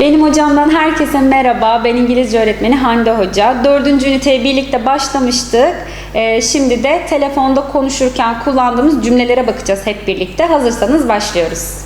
Benim hocamdan herkese merhaba. Ben İngilizce öğretmeni Hande Hoca. Dördüncü üniteye birlikte başlamıştık. Ee, şimdi de telefonda konuşurken kullandığımız cümlelere bakacağız hep birlikte. Hazırsanız başlıyoruz.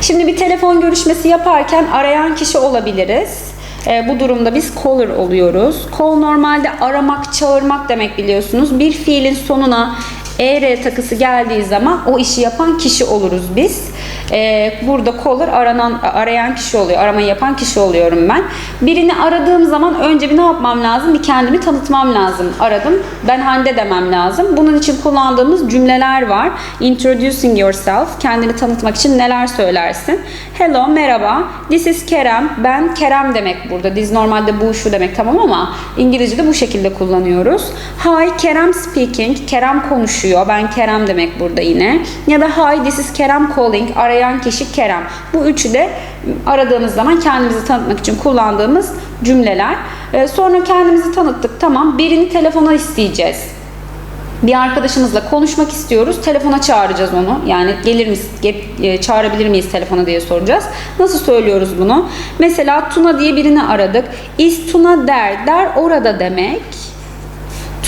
Şimdi bir telefon görüşmesi yaparken arayan kişi olabiliriz. Ee, bu durumda biz caller oluyoruz. Call normalde aramak, çağırmak demek biliyorsunuz. Bir fiilin sonuna ER takısı geldiği zaman o işi yapan kişi oluruz biz. Ee, burada caller aranan, arayan kişi oluyor. Aramayı yapan kişi oluyorum ben. Birini aradığım zaman önce bir ne yapmam lazım? Bir kendimi tanıtmam lazım. Aradım. Ben Hande demem lazım. Bunun için kullandığımız cümleler var. Introducing yourself. Kendini tanıtmak için neler söylersin? Hello, merhaba. This is Kerem. Ben Kerem demek burada. This normalde bu şu demek tamam ama İngilizce'de bu şekilde kullanıyoruz. Hi, Kerem speaking. Kerem konuşuyor. Ben Kerem demek burada yine. Ya da hi, this is Kerem calling. Arayan kişi Kerem. Bu üçü de aradığımız zaman kendimizi tanıtmak için kullandığımız cümleler. Ee, Sonra kendimizi tanıttık. Tamam. Birini telefona isteyeceğiz bir arkadaşımızla konuşmak istiyoruz. Telefona çağıracağız onu. Yani gelir ge- e, çağırabilir miyiz telefona diye soracağız. Nasıl söylüyoruz bunu? Mesela Tuna diye birini aradık. Is Tuna der. Der orada demek.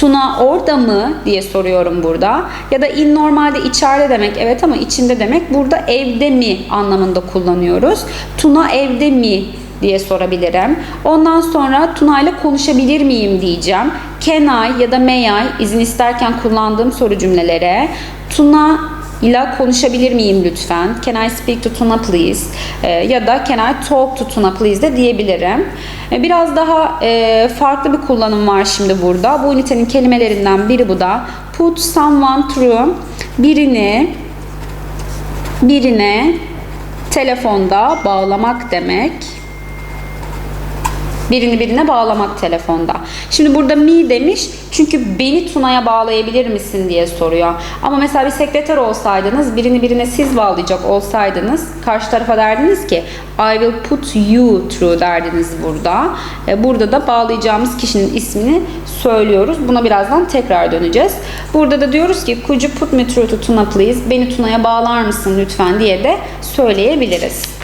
Tuna orada mı diye soruyorum burada. Ya da in normalde içeride demek. Evet ama içinde demek. Burada evde mi anlamında kullanıyoruz. Tuna evde mi diye sorabilirim. Ondan sonra Tuna ile konuşabilir miyim diyeceğim. Can I ya da may I izin isterken kullandığım soru cümlelere Tuna ile konuşabilir miyim lütfen? Can I speak to Tuna please? Ee, ya da can I talk to Tuna please de diyebilirim. Ee, biraz daha e, farklı bir kullanım var şimdi burada. Bu ünitenin kelimelerinden biri bu da. Put someone through birini birine telefonda bağlamak demek. Birini birine bağlamak telefonda. Şimdi burada me demiş çünkü beni Tuna'ya bağlayabilir misin diye soruyor. Ama mesela bir sekreter olsaydınız, birini birine siz bağlayacak olsaydınız karşı tarafa derdiniz ki I will put you through derdiniz burada. E, Burada da bağlayacağımız kişinin ismini söylüyoruz. Buna birazdan tekrar döneceğiz. Burada da diyoruz ki could you put me through to Tuna please? Beni Tuna'ya bağlar mısın lütfen diye de söyleyebiliriz.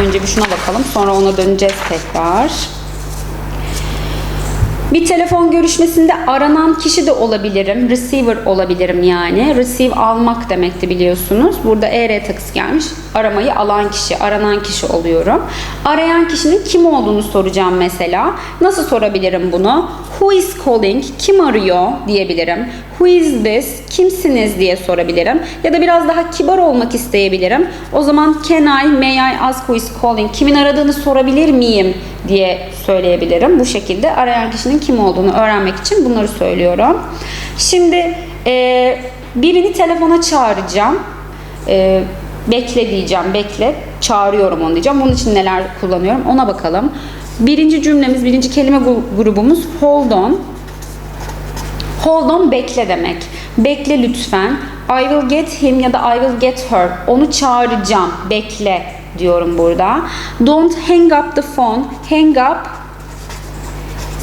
Önce bir şuna bakalım. Sonra ona döneceğiz tekrar. Bir telefon görüşmesinde aranan kişi de olabilirim. Receiver olabilirim yani. Receive almak demekti biliyorsunuz. Burada ER takısı gelmiş. Aramayı alan kişi, aranan kişi oluyorum. Arayan kişinin kim olduğunu soracağım mesela. Nasıl sorabilirim bunu? Who is calling? Kim arıyor diyebilirim. Who is this? Kimsiniz diye sorabilirim. Ya da biraz daha kibar olmak isteyebilirim. O zaman can I, may I ask who is calling? Kimin aradığını sorabilir miyim diye söyleyebilirim. Bu şekilde arayan kişinin kim olduğunu öğrenmek için bunları söylüyorum. Şimdi e, birini telefona çağıracağım. E, bekle diyeceğim, bekle. Çağırıyorum onu diyeceğim. Bunun için neler kullanıyorum ona bakalım. Birinci cümlemiz, birinci kelime gru- grubumuz hold on. Hold on bekle demek. Bekle lütfen. I will get him ya da I will get her. Onu çağıracağım. Bekle diyorum burada. Don't hang up the phone. Hang up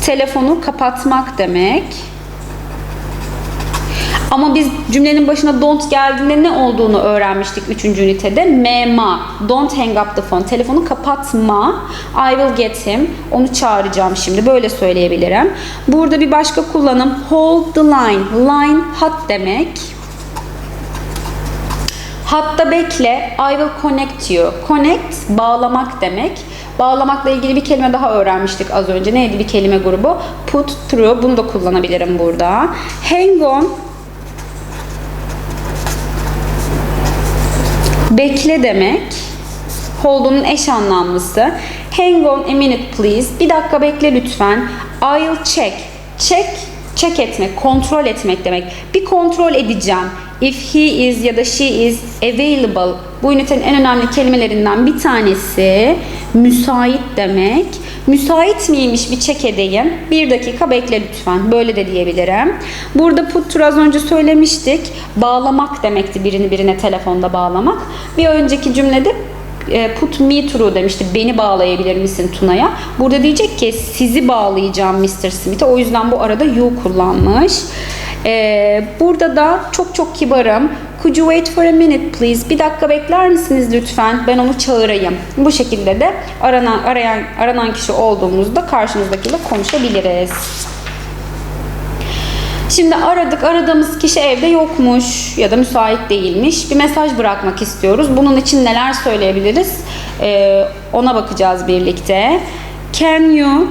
telefonu kapatmak demek. Ama biz cümlenin başına don't geldiğinde ne olduğunu öğrenmiştik 3. ünitede. Mema. Don't hang up the phone. Telefonu kapatma. I will get him. Onu çağıracağım şimdi. Böyle söyleyebilirim. Burada bir başka kullanım. Hold the line. Line hat demek. Hatta bekle. I will connect you. Connect bağlamak demek. Bağlamakla ilgili bir kelime daha öğrenmiştik az önce. Neydi bir kelime grubu? Put through. Bunu da kullanabilirim burada. Hang on. Bekle demek. Hold'un eş anlamlısı. Hang on a minute please. Bir dakika bekle lütfen. I'll check. Check, check etmek, kontrol etmek demek. Bir kontrol edeceğim. If he is ya da she is available. Bu ünitenin en önemli kelimelerinden bir tanesi müsait demek. Müsait miymiş bir check edeyim. Bir dakika bekle lütfen. Böyle de diyebilirim. Burada put az önce söylemiştik. Bağlamak demekti birini birine telefonda bağlamak. Bir önceki cümlede put me through demişti. Beni bağlayabilir misin Tuna'ya? Burada diyecek ki sizi bağlayacağım Mr. Smith'e. O yüzden bu arada you kullanmış. E, burada da çok çok kibarım. Could you wait for a minute please? Bir dakika bekler misiniz lütfen? Ben onu çağırayım. Bu şekilde de aranan, arayan, aranan kişi olduğumuzda karşımızdakiyle konuşabiliriz. Şimdi aradık, aradığımız kişi evde yokmuş ya da müsait değilmiş. Bir mesaj bırakmak istiyoruz. Bunun için neler söyleyebiliriz? Ee, ona bakacağız birlikte. Can you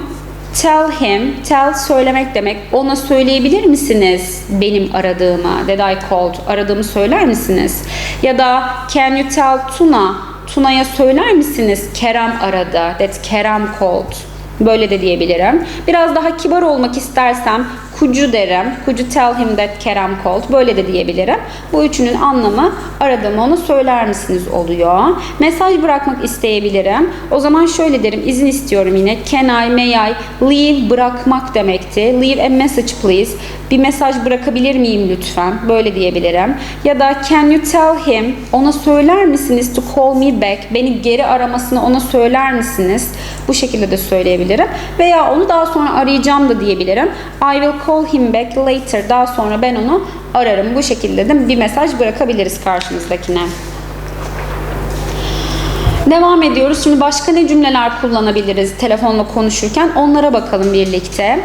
tell him, tell söylemek demek. Ona söyleyebilir misiniz benim aradığımı? That I called. Aradığımı söyler misiniz? Ya da can you tell Tuna, Tuna'ya söyler misiniz? Kerem aradı. That Kerem called. Böyle de diyebilirim. Biraz daha kibar olmak istersem kucu derim. Kucu tell him that Kerem called. Böyle de diyebilirim. Bu üçünün anlamı aradığımı onu söyler misiniz oluyor. Mesaj bırakmak isteyebilirim. O zaman şöyle derim. izin istiyorum yine. Can I, may I, leave bırakmak demekti. Leave a message please. Bir mesaj bırakabilir miyim lütfen? Böyle diyebilirim. Ya da can you tell him ona söyler misiniz to call me back? Beni geri aramasını ona söyler misiniz? Bu şekilde de söyleyebilirim. Veya onu daha sonra arayacağım da diyebilirim. I will call him back later. Daha sonra ben onu ararım. Bu şekilde de bir mesaj bırakabiliriz karşımızdakine. Devam ediyoruz. Şimdi başka ne cümleler kullanabiliriz telefonla konuşurken? Onlara bakalım birlikte.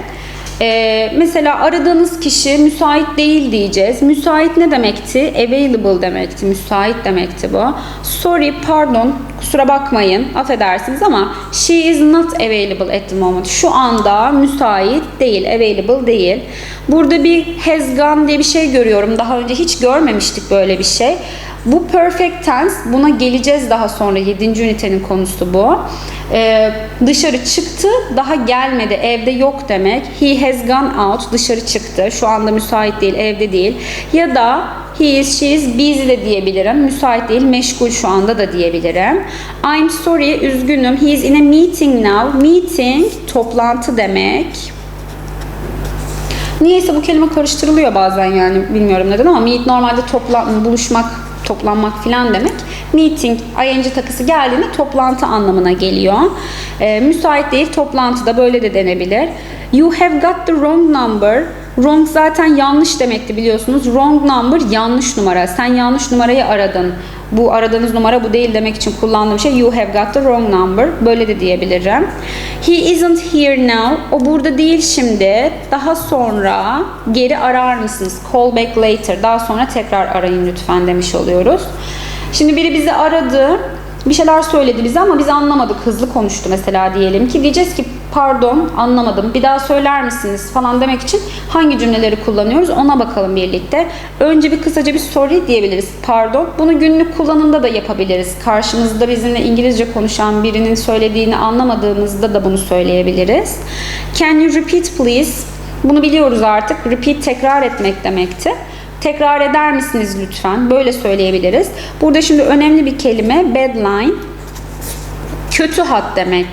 Ee, mesela aradığınız kişi müsait değil diyeceğiz. Müsait ne demekti? Available demekti. Müsait demekti bu. Sorry, pardon, kusura bakmayın, affedersiniz ama she is not available at the moment. Şu anda müsait değil, available değil. Burada bir has gone diye bir şey görüyorum. Daha önce hiç görmemiştik böyle bir şey. Bu perfect tense buna geleceğiz daha sonra 7. ünitenin konusu bu. Ee, dışarı çıktı daha gelmedi evde yok demek. He has gone out dışarı çıktı şu anda müsait değil evde değil. Ya da he is she is busy de diyebilirim. Müsait değil meşgul şu anda da diyebilirim. I'm sorry üzgünüm he is in a meeting now. Meeting toplantı demek. Niyeyse bu kelime karıştırılıyor bazen yani bilmiyorum neden ama meet normalde toplan buluşmak, toplanmak filan demek. Meeting ing takısı geldiğinde toplantı anlamına geliyor. Ee, müsait değil toplantıda böyle de denebilir. You have got the wrong number. Wrong zaten yanlış demekti biliyorsunuz. Wrong number yanlış numara. Sen yanlış numarayı aradın. Bu aradığınız numara bu değil demek için kullandığım şey you have got the wrong number. Böyle de diyebilirim. He isn't here now. O burada değil şimdi. Daha sonra geri arar mısınız? Call back later. Daha sonra tekrar arayın lütfen demiş oluyoruz. Şimdi biri bizi aradı. Bir şeyler söyledi bize ama biz anlamadık. Hızlı konuştu mesela diyelim ki. Diyeceğiz ki pardon anlamadım bir daha söyler misiniz falan demek için hangi cümleleri kullanıyoruz ona bakalım birlikte. Önce bir kısaca bir sorry diyebiliriz pardon. Bunu günlük kullanımda da yapabiliriz. Karşımızda bizimle İngilizce konuşan birinin söylediğini anlamadığımızda da bunu söyleyebiliriz. Can you repeat please? Bunu biliyoruz artık. Repeat tekrar etmek demekti. Tekrar eder misiniz lütfen? Böyle söyleyebiliriz. Burada şimdi önemli bir kelime bad line. Kötü hat demek.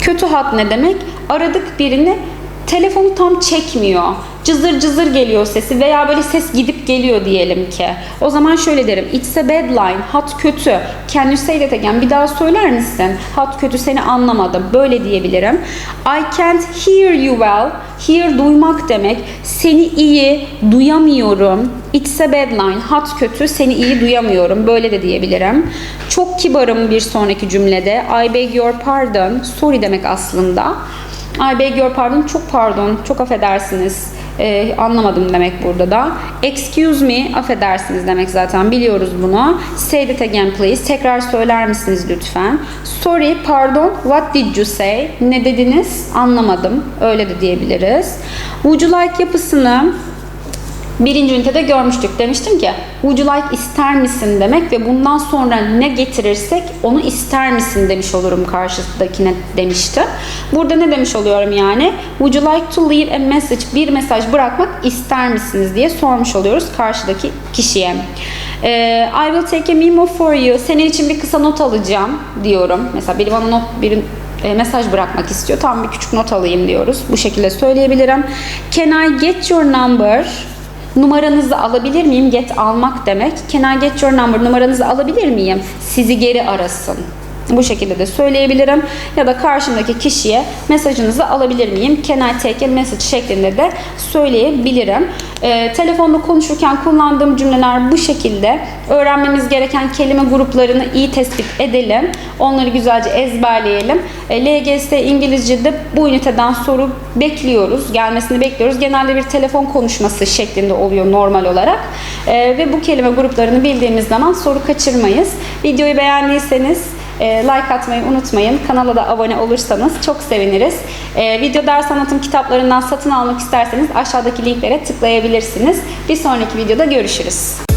Kötü hat ne demek? Aradık birini telefonu tam çekmiyor. Cızır cızır geliyor sesi veya böyle ses gidip geliyor diyelim ki. O zaman şöyle derim. It's a bad line. Hat kötü. Can you say that again? Bir daha söyler misin? Hat kötü seni anlamadım. Böyle diyebilirim. I can't hear you well. Hear duymak demek. Seni iyi duyamıyorum. It's a bad line. Hat kötü. Seni iyi duyamıyorum. Böyle de diyebilirim. Çok kibarım bir sonraki cümlede. I beg your pardon. Sorry demek aslında. I beg your pardon. Çok pardon. Çok affedersiniz. Ee, anlamadım demek burada da. Excuse me. Affedersiniz demek zaten. Biliyoruz bunu. Say that again please. Tekrar söyler misiniz lütfen? Sorry. Pardon. What did you say? Ne dediniz? Anlamadım. Öyle de diyebiliriz. Would you like yapısını birinci ünitede görmüştük. Demiştim ki would you like ister misin demek ve bundan sonra ne getirirsek onu ister misin demiş olurum karşıdakine demişti. Burada ne demiş oluyorum yani? Would you like to leave a message? Bir mesaj bırakmak ister misiniz diye sormuş oluyoruz karşıdaki kişiye. Ee, I will take a memo for you. Senin için bir kısa not alacağım diyorum. Mesela biri bana not, bir e, mesaj bırakmak istiyor. Tam bir küçük not alayım diyoruz. Bu şekilde söyleyebilirim. Can I get your number? Numaranızı alabilir miyim? Get almak demek. Can I get your number? Numaranızı alabilir miyim? Sizi geri arasın. Bu şekilde de söyleyebilirim. Ya da karşımdaki kişiye mesajınızı alabilir miyim? Can I take a message şeklinde de söyleyebilirim. Ee, telefonda konuşurken kullandığım cümleler bu şekilde. Öğrenmemiz gereken kelime gruplarını iyi tespit edelim. Onları güzelce ezberleyelim. Ee, LGS İngilizce'de bu üniteden soru bekliyoruz. Gelmesini bekliyoruz. Genelde bir telefon konuşması şeklinde oluyor normal olarak. Ee, ve bu kelime gruplarını bildiğimiz zaman soru kaçırmayız. Videoyu beğendiyseniz e, like atmayı unutmayın. Kanala da abone olursanız çok seviniriz. E, video ders anlatım kitaplarından satın almak isterseniz aşağıdaki linklere tıklayabilirsiniz. Bir sonraki videoda görüşürüz.